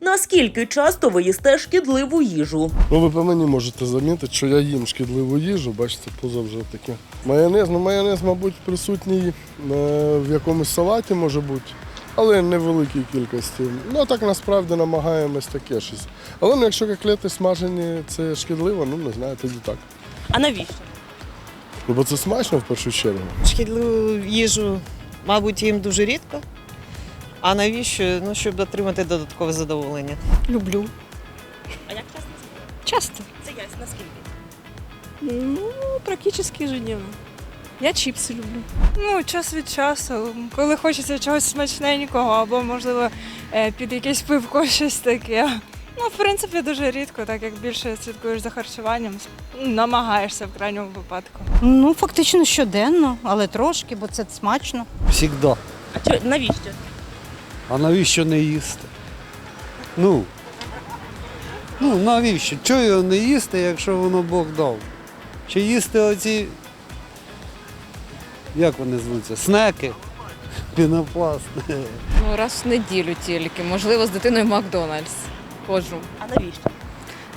Наскільки часто ви їсте шкідливу їжу? Ну, ви по мені можете замітити, що я їм шкідливу їжу, бачите, поза вже таке. Майонез, ну майонез, мабуть, присутній е, в якомусь салаті може бути, але не в великій кількості. Ну, а так насправді намагаємось таке щось. Але ну, якщо котлети смажені, це шкідливо, ну не знаю, тоді так. А навіщо? Ну, бо це смачно в першу чергу. Шкідливу їжу, мабуть, їм дуже рідко. А навіщо? Ну, щоб отримати додаткове задоволення. Люблю. А як часто Часто. це є? Наскільки? Ну, практически ежедневно. Я чипсы люблю. Ну, час від часу, коли хочеться чогось смачненького, або, можливо, е, під якесь пивко щось таке. Ну, в принципі, дуже рідко, так як більше слідкуєш за харчуванням, намагаєшся в крайньому випадку. Ну, фактично щоденно, але трошки, бо це смачно. Всігда. А навіщо? А навіщо не їсти? Ну. Ну, навіщо? Чого його не їсти, якщо воно Бог дав? Чи їсти оці. Як вони звуться? Снеки? Пінопласт. Ну, раз в неділю тільки. Можливо, з дитиною Макдональдс ходжу. А навіщо?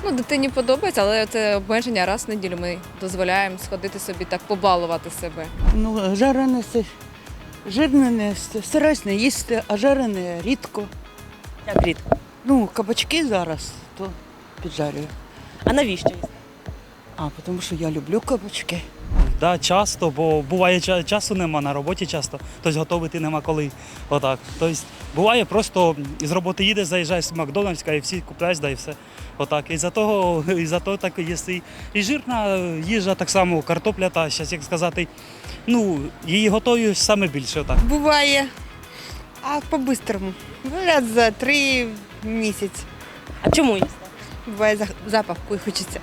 Ну, дитині подобається, але це обмеження раз в неділю. Ми дозволяємо сходити собі так, побалувати себе. Ну, жарене, жирне не стараюсь не їсти, а жарене рідко. Як рідко? Ну, кабачки зараз, то піджарюю. А навіщо їсти? А, тому що я люблю кабачки. Да, часто, бо буває часу нема на роботі часто, тобто готувати нема коли. Отак. Тобто буває просто з роботи їдеш, заїжджаєш в Макдональдс і всі купляєш, да і все. Отак. І за того, і за того так їсти. І жирна їжа, так само картопля, та щас, як сказати, ну, її готую саме більше. Отак. Буває. А по-бистрому. Буває за три місяці. А чому їсти? Буває запах хочеться.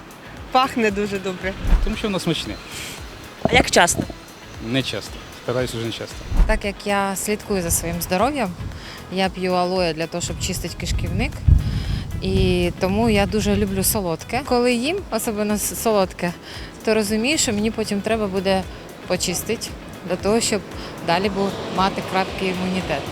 Пахне дуже добре. Тому що воно смачне. А як часто? Не часто. Стараюсь уже не часто. Так як я слідкую за своїм здоров'ям, я п'ю алоє для того, щоб чистити кишківник. І тому я дуже люблю солодке. Коли їм, особливо солодке, то розумію, що мені потім треба буде почистити для того, щоб далі був мати крапкий імунітет.